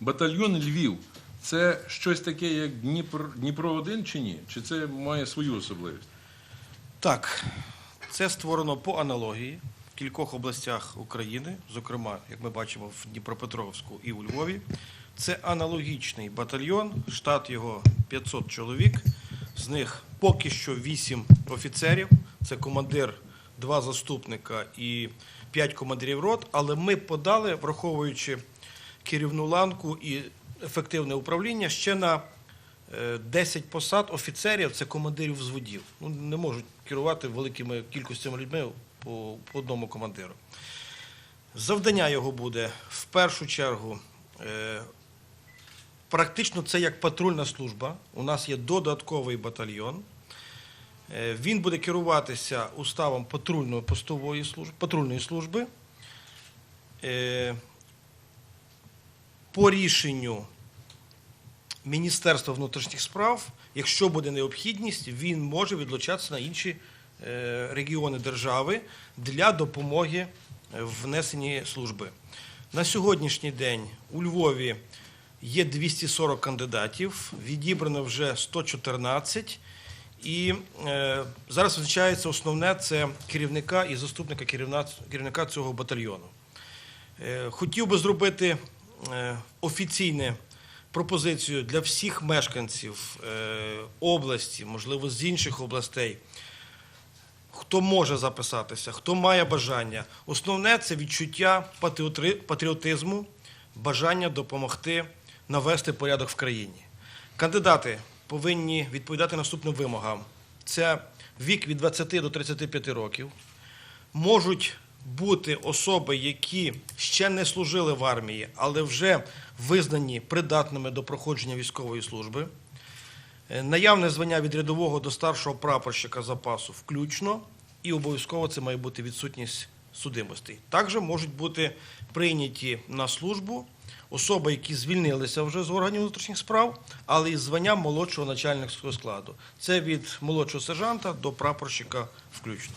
Батальйон Львів це щось таке, як Дніпро, Дніпро 1 чи ні? Чи це має свою особливість? Так, це створено по аналогії в кількох областях України, зокрема, як ми бачимо, в Дніпропетровську і у Львові. Це аналогічний батальйон, штат його 500 чоловік, з них поки що 8 офіцерів, це командир, два заступника і 5 командирів рот, але ми подали, враховуючи керівну ланку і ефективне управління, ще на Е, 10 посад офіцерів це командирів взводів. Ну, не можуть керувати великими кількостями людьми по, по одному командиру. Завдання його буде в першу чергу. е, Практично це як патрульна служба. У нас є додатковий батальйон. Е, Він буде керуватися уставом патрульної постової служби, патрульної служби. По рішенню Міністерства внутрішніх справ, якщо буде необхідність, він може відлучатися на інші е, регіони держави для допомоги е, внесенні служби. На сьогоднішній день у Львові є 240 кандидатів, відібрано вже 114. І е, зараз визначається основне це керівника і заступника керівна- керівника цього батальйону. Е, Хотів би зробити е, офіційне пропозицію для всіх мешканців е, області, можливо, з інших областей. Хто може записатися, хто має бажання. Основне це відчуття патріотизму, бажання допомогти навести порядок в країні. Кандидати повинні відповідати наступним вимогам: це вік від 20 до 35 років, можуть бути особи, які ще не служили в армії, але вже визнані придатними до проходження військової служби. Е, Наявне звання від рядового до старшого прапорщика запасу включно, і обов'язково це має бути відсутність судимостей. Також можуть бути прийняті на службу особи, які звільнилися вже з органів внутрішніх справ, але із званням молодшого начальницького складу. Це від молодшого сержанта до прапорщика включно.